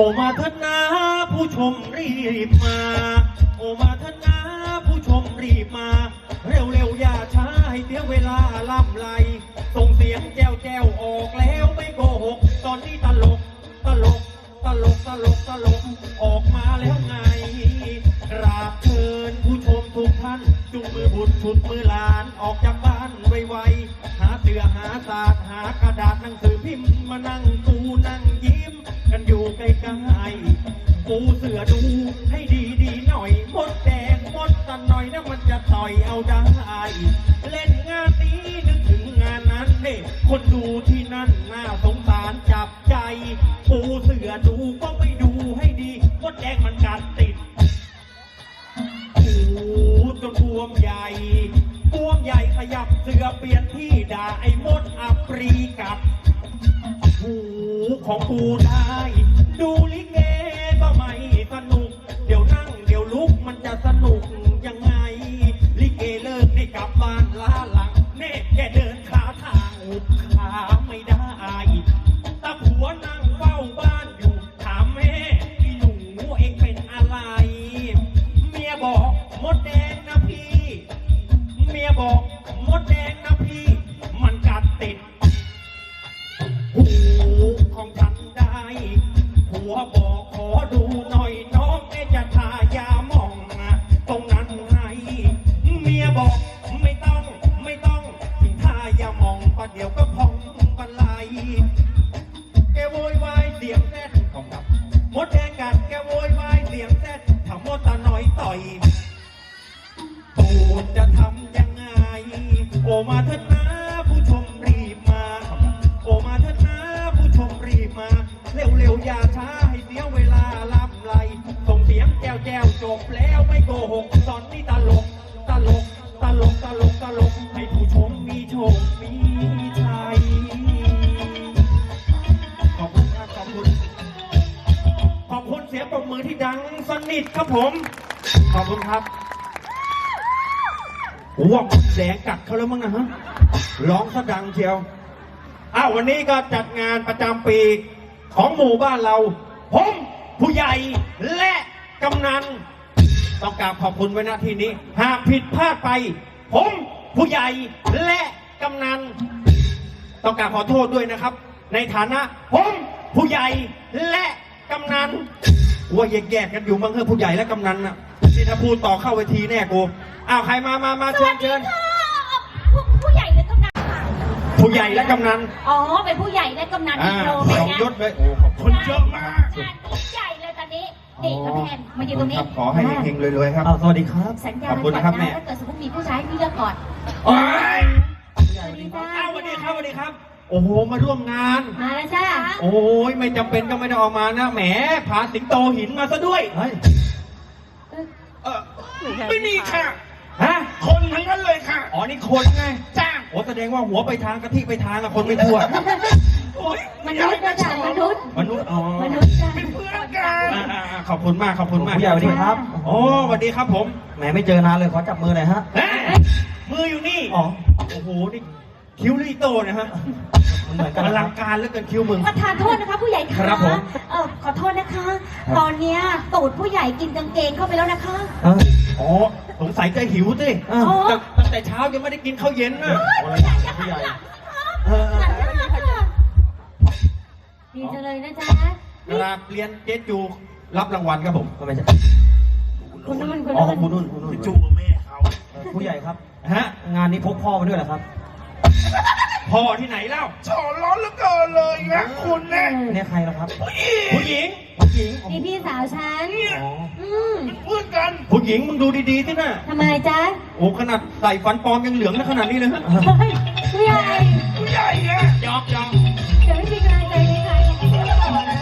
โอมาเถอะนะผู้ชมรีบมา โอมาเถอะนะผู้ชมรีบมา เร็วๆอย่าช้าให้เสียเวลาล่ำไรส่งเสียงแจวแจวออกแล้วไม่โกหก ตอนนี้ตลก ตลก ตลก ตลก ตลก ออกมาแล้วไง กราบเชิญผู้ชมทุกท่านจุงมือบุตรชุดมือหลานออกจากบ้านไวๆหาเสือหาศาสตร์หากระดาษหนังสือพิมพ์มานั่งตูนั่งยิ้ม ใกล้ๆปูเสือดูให้ดีๆหน่อยมดแดงมดตะหน่อยนะมันจะต่อยเอาได้เล่นงานนี้นึกถึงงานนั้นเน่คนดูที่นั่นน่าสงสารจับใจ ปูเสือดูก็ไม่ดูให้ดีมดแดงมันกัดติดหูจนบวมใหญ่บวมใหญ่ขยับเสือเปลี่ยนที่ด่าไอ้มดอัปรีกับหูของกูได้ ดูลิเกก็ไม่สนุก เดี๋ยวนั่งเดี๋ยวลุกมันจะสนุกยังไง ลิเกเลิกได้กลับบ้าน ขอบคุณครับว่าแดงกัดเขาแล้วมั้งนะฮะ ร้องซะดังเชียว อ้าววันนี้ก็จัดงานประจำปีของหมู่บ้านเรา ผมผู้ใหญ่และกำนัน ต้องกราบขอบคุณไว้ณที่นี้ หากผิดพลาดไป ผมผู้ใหญ่และกำนัน ต้องกราบขอโทษด้วยนะครับ ในฐานะ ผมผู้ใหญ่และกำนันว่าแยกๆกันอยู่มั้งเถอะผู้ใหญ่และกำนันน่ะ นี่ถ้าพูดต่อเข้าเวทีแน่กูอ้าวใครมามามาเชิญเชิญผู้ผู้ใหญ่และกำนันค่ะผู้ใหญ่และกำนันอ๋อ เป็นผู้ใหญ่และกำนันอ่าอีกโลสเป็นองไงยศเลยโอ้ขอบคุณเยอะมากงานผู้ใหญ่เลยตอนนี้นี่กระแพนมาอยู่ตรงนี้ขอให้เฮงๆรวยๆครับ อ้าวสวัสดีครับ สัญญาขอบคุณก่อนนะครับแม่นะถ้าเกิดสมมติมีผู้ชายพี่เลือกก่อน โอ้ยสวัสดีจ้า อ้าวสวัสดีครับสวัสดีครับ โอ้โห มาร่วมงาน มาแล้วจ้าโอ้ยไม่จำเป็นก็ไม่ได้ออกมานะ แหม พาสิงโตหินมาซะด้วย เฮ้ย เออไม่มีค่ะ ฮะ คนทั้งนั้นเลยค่ะ อ๋อ นี่คนไง จ้างโอ้แสดงว่าหัวไปทางกะทิไปทางอะคนไม่ทั่ว โอ้ยมนุษย์นะจ้ามนุษย์มนุษย์ อ๋อ มนุษย์จ้าเป็นเพื่อนกันอ่าอ่าอ่าขอบคุณมาก ขอบคุณมากผู้ใหญ่สวัสดีครับ โอ้สวัสดีครับผม แหมไม่เจอนานเลยขอจับมือหน่อยฮะ เฮ้ยมืออยู่นี่ อ๋อ โอ้โห นี่ คิ้วลีโตนะฮะมันเหมือนกันอนะคลัรับงการเหลือเกินคิ้วมึง ประธานโทษนะคะ ผู้ใหญ่คคะรับผมเออขอโทษนะคะตอนเนี้ยตูดผู้ใหญ่กินกางเกงเข้าไปแล้วนะคะเอออ๋อสงสัยจะหิวสิเอออ๋อแต่ตั้งแต่เช้ายังไม่ได้กินข้าวเย็นนะคนละอย่างกับผู้ใหญ่เออหันหน้าค่ะดีจังเลยนะจ๊ะเวลาเรียนเจ๊จู รับรางวัลครับผมก็ไม่ใช่คุณนุ่นคุณอ๋อนุ่นคุณนุ่นคุณนุ่นจูกับแม่เขาเออผู้ใหญ่ครับ ฮะ งานนี้พกพ่อมาด้วยเหรอครับ พ่อที่ไหนเล่าชอร้อนเหลือเกินเลยนะคุณเนี่ยเนี่ยใครล่ะครับ ผู้หญิงผู้หญิงนี่พี่สาวฉันอ๋ออืมเพื่อนกัน ผู้หญิงมึงดูดีๆสินะทำไมจ๊ะโอ้ขนาดใส่ฟันปลอมยังเหลืองนะขนาดนี้เลยฮะเฮ้ยผู้ใหญ่ผู้ใหญ่อะยอกยอกเดี๋ยวไม่มีกำลังใจในการเสียต่อนะ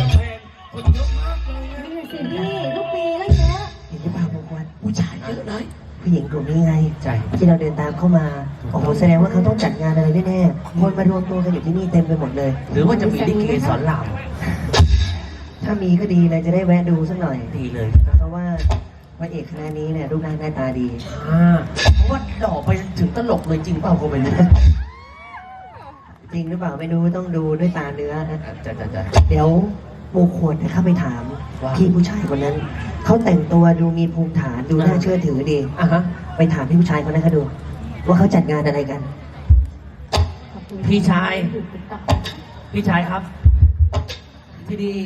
กำแพงคนเยอะมากเลยอะนี่สิพี่ลูกปีก็เยอะเห็นหรือเปล่ามงคลผู้ชายเยอะเลยผู้หญิงกลุ่มนี้ไงใช่ที่เราเดินตามเข้ามา โอ้โหแสดงว่าเขาต้องจัดงานอะไรแน่ๆคนมารวมตัวกันอยู่ที่นี่เต็มไปหมดเลย หรือว่าจะมีลิเกสอนรามถ้ามีก็ดีเลยจะได้แวะดูสักหน่อย ดีเลยเพราะว่าพระเอกคณะนี้เนี่ยรูปร่างหน้าตาดีอ่าเพราะว่าหล่อไปถึงตลกเลยจริงเปล่าก็ไม่รู้จริงหรือเปล่าไม่รู้ต้องดูด้วยตาเนื้อฮะจ้ะจ้ะจ้ะเดี๋ยวปูขวดนะครับไปถามว่าพี่ผู้ชายคนนั้นเขาแต่งตัวดูมีภูมิฐานดูน่าเชื่อถือดีอะฮะไปถามพี่ผู้ชายคนนั้นเขาดู ว่าเขาจัดงานอะไรกัน พี่ชาย พี่ชายครับ ที่นี่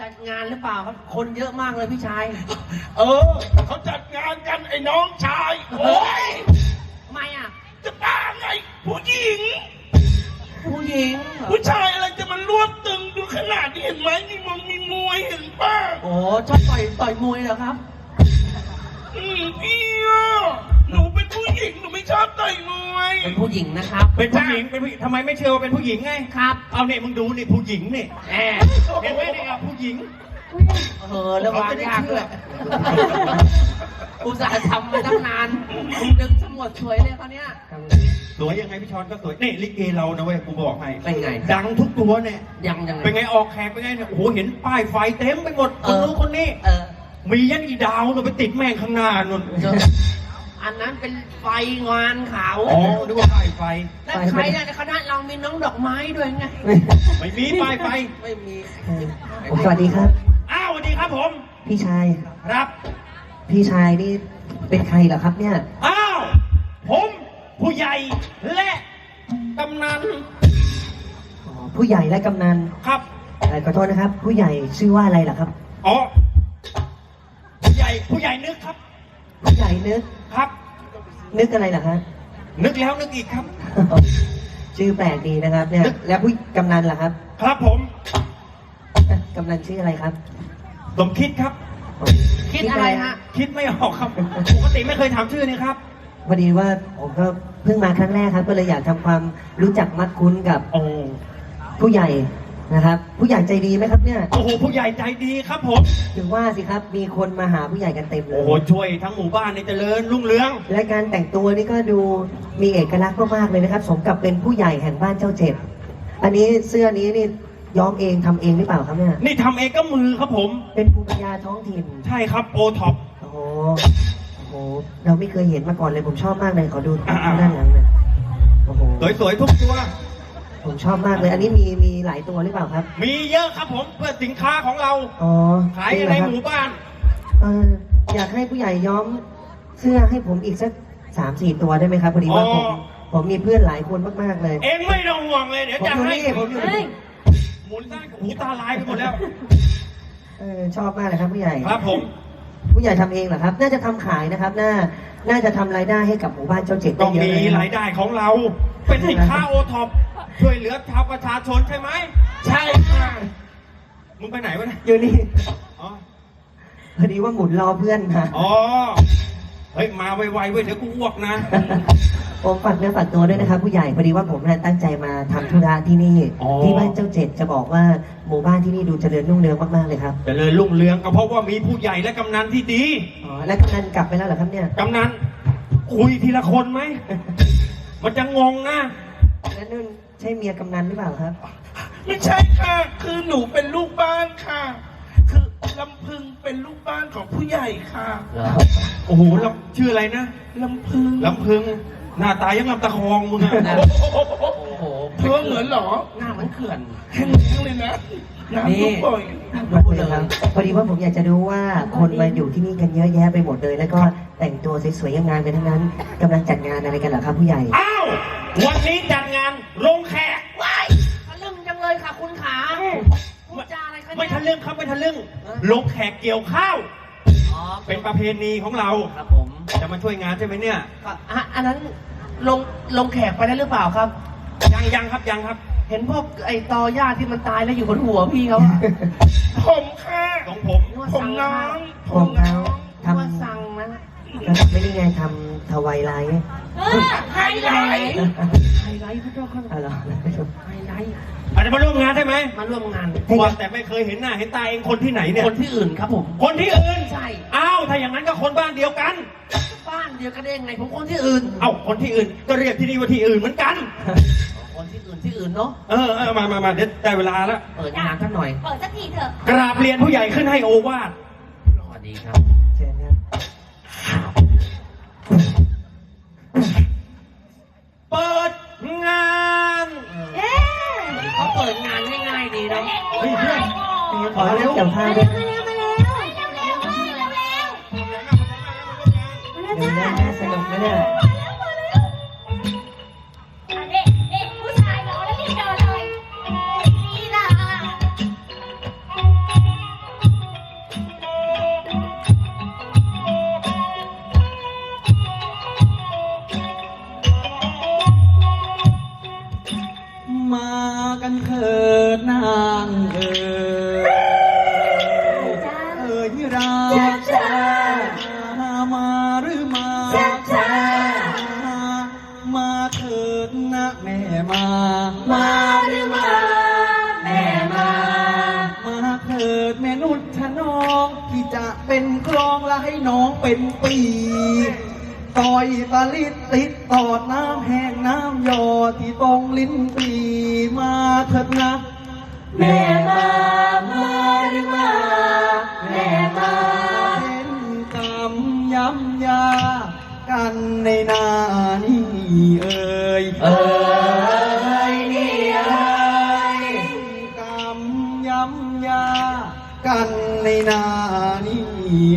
จัดงานหรือเปล่าครับ คนเยอะมากเลยพี่ชาย เออ เขาจัดงานกันไอ้น้องชาย โอ้ยทำไมอะ จะบ้าไง ผู้หญิง ผู้หญิงเหรอผู้ชายอะไรจะมันรวบตึงดูขนาดนี้เห็นไหมมีมงมีมวยเห็นป่ะโอ้ชอบต่อยต่อยมวยเหรอครับ อืมพี่อะหนูเป็นผู้หญิงหนูไม่ชอบต่อยมวยเป็นผู้หญิงนะครับเป็นผู้หญิงเป็นผู้หญิงทำไมไม่เชื่อว่าเป็นผู้หญิงไงครับเอาเนี่ยมึงดูนี่ผู้หญิงนี่แหมเห็นไหมเนี่ยอะผู้หญิงเออแล้ววางยากด้วยอุตส่าห์ทำมาตั้งนานมึงดึงทั้งหมดสวยเลยเขาวเนี้ยสวยยังไงพี่ชอนก็สวยนี่ลิเกเรานะเว้ยกูบอกให้เป็นไงดังทุกตัวเนี่ยยังยังเป็นไงออกแขกเป็นไงเนี่ยโอ้โหเห็นป้ายไฟเต็มไปหมดคเอนอนู้นคนนี้เออ มียันอีดาวเราไปติดแม่งข้างหน้านุ่นอันนั้นเป็นไฟงานขาวอ๋อนึกว่าป้ายไฟ แล้วใครเนี่ยในคณะเรามีน้องดอกไม้ด้วยไง ไม่มีป้ายไฟ ไม่มีผมสวัสดีครับ อ้าวสวัสดีครับผม พี่ชาย ครับ พี่ชายนี่เป็นใครเหรอครับเนี่ย อ้าว ผมผู้ใหญ่และกำนันอ๋อผู้ใหญ่และกำนัน ครับเอ่อขอโทษนะครับ ผู้ใหญ่ชื่อว่าอะไรล่ะครับ อ๋อ ผู้ใหญ่ผู้ใหญ่นึกครับ ผู้ใหญ่ นึก ครับ นึกอะไรล่ะฮะ นึกแล้วนึกอีกครับ ชื่อแปลกดีนะครับ เนี่ย แล้วผู้กำนันล่ะครับ ครับผมอะกำนันชื่ออะไรครับ สมคิดครับ คิดอะไรฮะ คิดไม่ออกครับปกติไม่เคยถามชื่อนี่ครับ พอดีว่าผมก็เพิ่งมาครั้งแรกครับ ก็เลยอยากทำความรู้จักมักคุ้นกับโอ้ผู้ใหญ่ นะครับ ผู้ใหญ่ใจดีไหมครับเนี่ยโอ้โหผู้ใหญ่ใจดีครับผม ถึงว่าสิครับมีคนมาหาผู้ใหญ่กันเต็มเลโอ้ยโหช่วยทั้งหมู่บ้านในเจริญรุ่งเรือง และการแต่งตัวนี่ก็ดูมีเอกลักษณ์มากๆเลยนะครับ สมกับเป็นผู้ใหญ่แห่งบ้านเจ้าเจ็ดอันนี้เสื้อนี้นี่ย้อมเองทำเองหรือเปล่าครับเนี่ยนี่ทำเองก็มือครับผม เป็นภูมิปัญญาท้องถิ่น ใช่ครับโอท็อป โอ้โห โอ้โห เราไม่เคยเห็นมาก่อนเลยผมชอบมากเลยขอดูอ่าๆ ด้านหลังหน่อยโอ้โห สวยๆทุกตัว ผมชอบมากเลย อันนี้มีมีหลายตัวหรือเปล่าครับ มีเยอะครับผมเพื่อสินค้าของเรา อ๋อขายจริงในเรอครับหมู่บ้าน เอออยากให้ผู้ใหญ่ย้อมเสื้อให้ผมอีกสักสามสี่ตัวได้ไหมครับพอดีว่าอ๋ผอมผมมีเพื่อนหลายคนมากๆเลย เองไม่ต้องห่วงเลยเดี๋ยวผมจะอยู่ให้นี่ผมอยู่เฮ้ยนี่หมุนได้หูตาลายไปหมดแล้วเออชอบมากเลยครับผู้ใหญ่ครับผมผู้ใหญ่ทำเองเหรอครับ น่าจะทำขายนะครับน่าน่าจะทำรายได้ให้กับหมู่บ้านเจ้าเจ็ดต้ได้องเยอะมีเลยนะรายได้ของเรา เป็นสินค้าโอท็อป ช่วยเหลือชาวประชาชนใช่ไหม ใช่ค่ะมึงไปไหนวะเนี่ยอยู่นี่อ๋อ พอดีว่าหมุนรอเพื่อนมาอ๋อ เฮ้ย มาไวๆเว้ยเดี๋ยวกูอ้วกนะ ผมฝากเนื้อฝากตัวด้วยนะครับ ผู้ใหญ่พอดีว่าผมน่ะตั้งใจมาทำธุระที่นี่ อ๋อ ที่บ้านเจ้าเจ็ดจะบอกว่าหมู่บ้านที่นี่ดูเจริญรุ่งเรืองมากๆเลยครับเจริญรุ่งเรืองก็เพราะว่ามีผู้ใหญ่และกำนันที่ดี อ๋อแล้วกำนันกลับไปแล้วเหรอครับเนี่ยกำนัน คุยทีละคนไหม มันจะงงนะ แล้วนั่น ใช่เมียกำนันหรือเปล่าครับ ไม่ใช่ค่ะ คือหนูเป็นลูกบ้านค่ะ คือลำพึงเป็นลูกบ้านของผู้ใหญ่ค่ะเหรอโอ้โหลำชื่ออะไรนะลำพึงลำพึง หน้าตายังลำตะคองมึงอะโอ้โหเธอเหมือนเหรอ หน้าเหมือนเขื่อนแข็งเลยนะ น้ำนี่ทุกบ่อยมาคุยครับพอดีว่าผมอยากจะรู้ว่าคนมาอยู่ที่นี่กันเยอะแยะไปหมดเลย แล้วก็แต่งตัวสวยๆงามๆกันทั้งนั้นกำลังจัดงานอะไรกันเหรอครับผู้ใหญ่ อ้าว วันนี้จัดงานลงแขก ว้ายทะลึ่งจังเลยค่ะคุณขาพูดจาอะไรคะเนี่ยไม่ทะลึ่งครับไม่ทะลึ่งลงแขกเกี่ยวข้าว อ๋อเป็นประเพณีของเรา ครับผมจะมาช่วยงานใช่ไหมเนี่ยก็อะอันนั้นลงลงแขกไปได้หรือเปล่าครับ ยังยังครับยังครับ เห็นพวกไอ้ตอหญ้าที่มันตายแล้วอยู่บนหัวพี่เขาอะผมค่ะของผม นึกว่าผมสั่งน้อมางผมเขานึกว่าทำสั่งนะแล้วไม่ได้ไงทำทวายไลท์เออไฮไลท์ไฮไลท์พระเจ้าค่ะอะไรอ ไฮไลท์อาจจะมาร่วมงานใช่ไหมมาร่วมงาน ว่าแต่ไม่เคยเห็นหน้าเห็นตาเองคนที่ไหนเนี่ย คนที่อื่นครับผม คนที่อื่นใช่ อ้าวถ้าอย่างนั้นก็คนบ้านเดียวกัน บ้านเดียวกันได้ยังไงผมคนที่อื่น เอ้าคนที่อื่นก็เรียกที่นี่ว่าที่อื่นเหมือนกัน คนที่อื่นที่อื่นเนาะเออเออมามามาเดี๋ยวได้เวลาแล้วเปิดงานสักหน่อยเปิดสักทีเถอะกราบเรียนผู้ใหญ่ขึ้นให้โอวาทสวัสดีครับเชิญครับเปิดงานเอ๊ะเขาเปิดงานง่ายๆดีเอาเร็วจับผ้ามาด้เร็ววยมาเร็วมาเร็วเร็วเร็วเร็วเร็วมาแล้วเดี๋ยวจ้านะน่าสนุกนะเนี่ย แม่มา มาหรือมา แม่มา มาเถิดแม่นุชชะน้องที่จะเป็นครองและให้น้องเป็นปีต่อยตะลิดติดตอดน้ำแห้งน้ำยอที่ตรงลิ้นปีมาเถิดนะ แม่มามาหรือมาแม่มาเป็นกรรมย้ำยา กันในนานี่เอ่ยเอ้ยนี่เอ้ยกรรมย้ำยากันในนานี่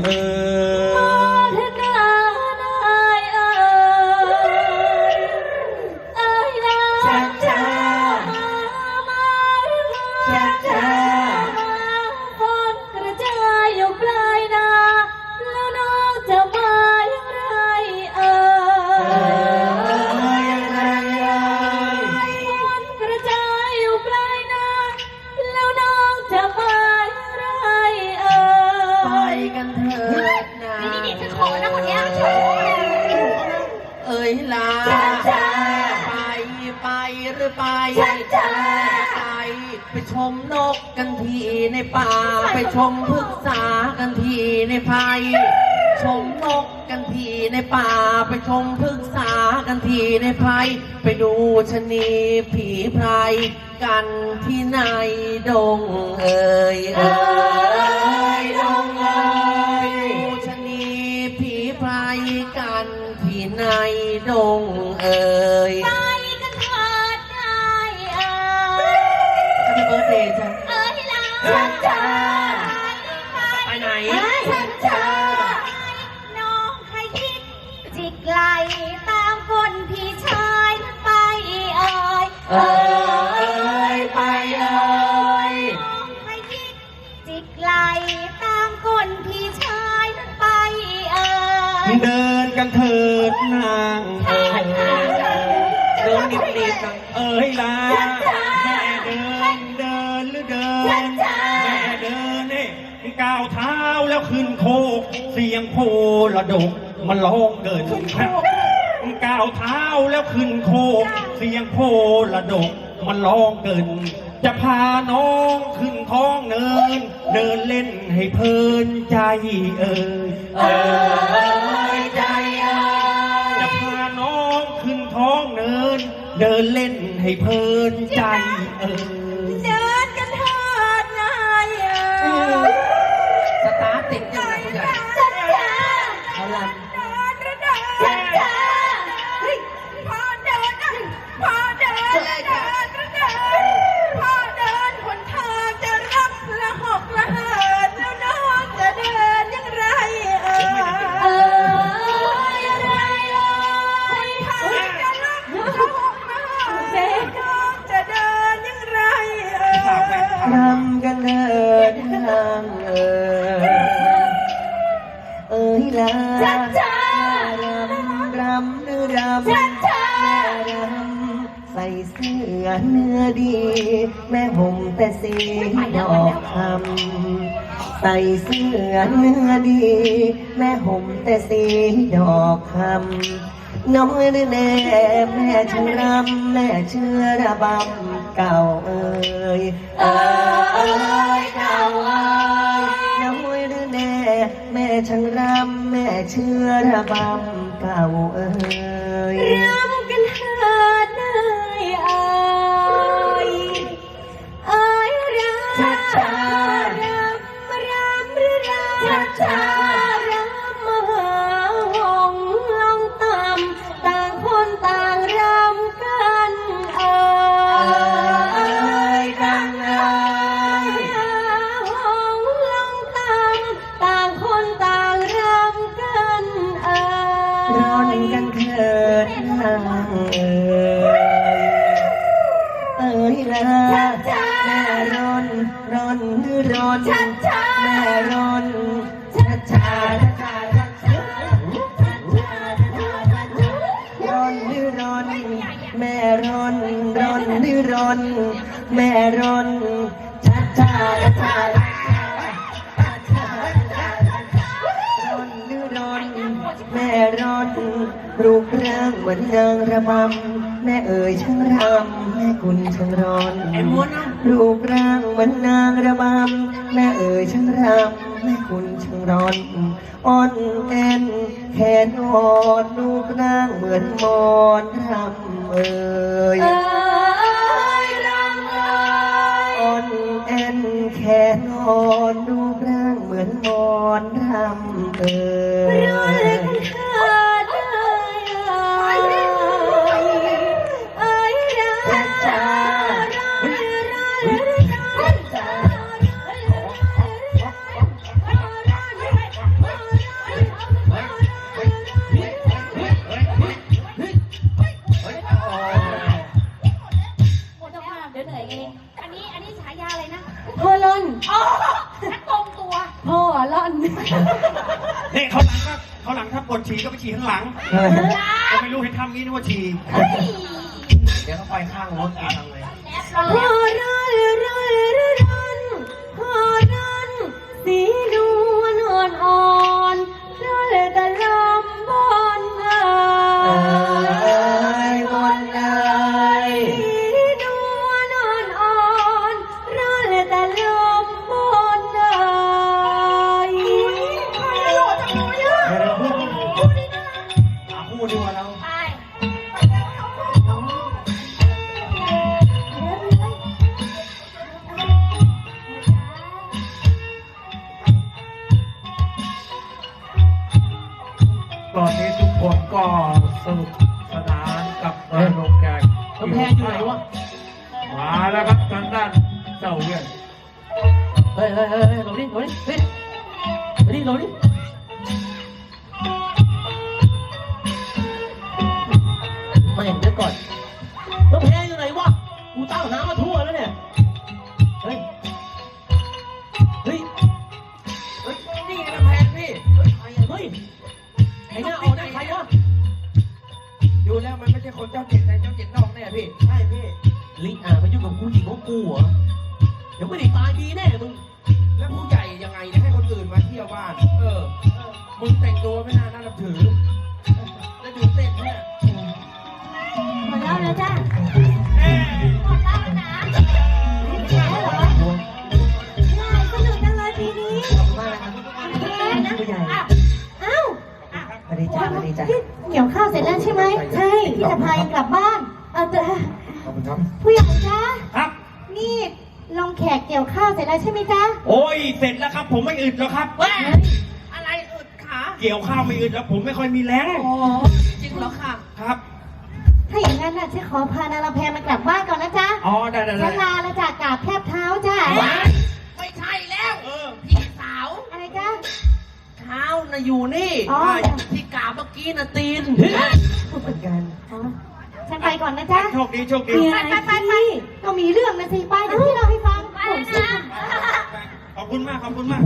เอ่ย เอ้ยลาจ้าจ้าไปไปหรือไปจ้าจ้าไปไปชมนกกันทีในป่า ไปชมพฤกษากันทีในไพรชมนกกันทีในป่า ไปชมพฤกษากันทีในไพรไปดูชะนีผีไพรกันที่ในดงเอ่ยเอ่ย ดงเอ่ยไปกันเถิดนายเอ่ย Happy birthday จ้ะ เอ้ยลาจ้า เสียงโพระดกมันร้องเกิดก้าวเท้าแล้วขึ้นโคกเสียงโพระดกมันร้องเกิน จะพาน้องขึ้นท้องเนิน เดินเล่นให้เพลินใจเอ่ยเอ้ยใจเอ้ยจะพาน้องขึ้นท้องเนิน เดินเล่นให้เพลินใจเอ่ย ใส่เสื้อเนื้อดี แม่ห่มแต่สีดอกคำน้อยหรือแน่แม่ชื่อรำแม่เชื่อระบำเก่าเอ่ยเอ่ยเก่าเอ่ยน้อยหรือแน่แม่ช่างรำแม่เชื่อระบำเก่าเอ่ย ม่ร้อนชัดชาชัดชาร้อนร้อรนแม่รนรูปร่างเหมือนนางระบำแม่เอ๋ยช่างรำแม่คุณช่างรอนรูปร่างเหมือนนางระบำแม่เอ๋ยช่างรำแม่คุณช่างรอนอ่อนแอนแขนอ่อนรูปร่างเหมือนมอนรำเอ๋ย แขนอ่อนรูปร่างเหมือนมอนรำเอ๋ยร้อนเล็กเถิ ฉี่ก็ไปฉี่ข้างหลังก็ไม่รู้เห็นทำนี้นึกว่าฉี่เดี๋ยวเขาไปข้างรถอีกทางเลยพ่อร้อนร้อนร้อ อนนี้ทุกคนก็สนุกสนานกับงานลงแกงกำแพงอยู่ไหนวะ มาแล้วครับทางด้านเจ้าเวียนเฮ้ยเฮ้ยเฮ้ยเฮ้ยลงดิลงดิเฮ้ยมาดิลงดิมาเห็นเดี๋ยวก่อนกำแพงอยู่ไหนวะ กูตามหามาทั่วแล้วเนี่ย คนเจ้าเจ็ดแต่เจ้าเจ็ดนอกแน่พี่ ใช่พี่ ลิอะมายุ่งกับผู้หญิงของกูเหรอ เดี๋ยวไม่ได้ตายดีแน่มึง แล้วผู้ใหญ่ยังไงเนี่ยให้คนอื่นมาเที่ยวบ้าน เออ มึงแต่งตัวไม่น่าน่านับถือ แล้วดูเต้นเนี่ยหมดแล้วนะจ้าหมดแล้วนะสนุกจังเลยปีนี้ขอบคุณมากนะครับผู้ใหญ่เอ้าสวัสดีจ้าสวัสดีจ้าพี่เกี่ยวข้าวเสร็จแล้วใช่ไหมใช่พี่ จะพายกลับบ้าน เออแต่ขอบคุณครับ ผู้ใหญ่จ๊ะครับ นี่ลองแขกเกี่ยวข้าวเสร็จแล้วใช่ไหมจ๊ะโอ้ย เสร็จแล้วครับ ผมไม่อึดแล้วครับอะไรอึดขาเกี่ยวข้าวไม่อึดแล้ว ผมไม่ค่อยมีแรงอ๋อจริงเหรอค่ะ ครับ ถ้าอย่างนั้นน่ะฉันขอพานาราแพรมากลับบ้านก่อนนะจ๊ะอ๋อได้ได้ฉัได้นลาแล้วจ้ะกราบแทบเท้าจ้ะ ไม่ใช่แล้วเออ เท้าน่ะอยู่นี่อ๋อ ที่กราบเมื่อกี้น่ะตีนเหมือนกันอ๋อฉันไปก่อนนะจ๊ะโชคดีโชคดี ไปไปไปไปก็มีเรื่องนะสิไปเดี๋ยวพี่เล่าให้ฟังไปเลยนะขอบคุณมากขอบคุณมาก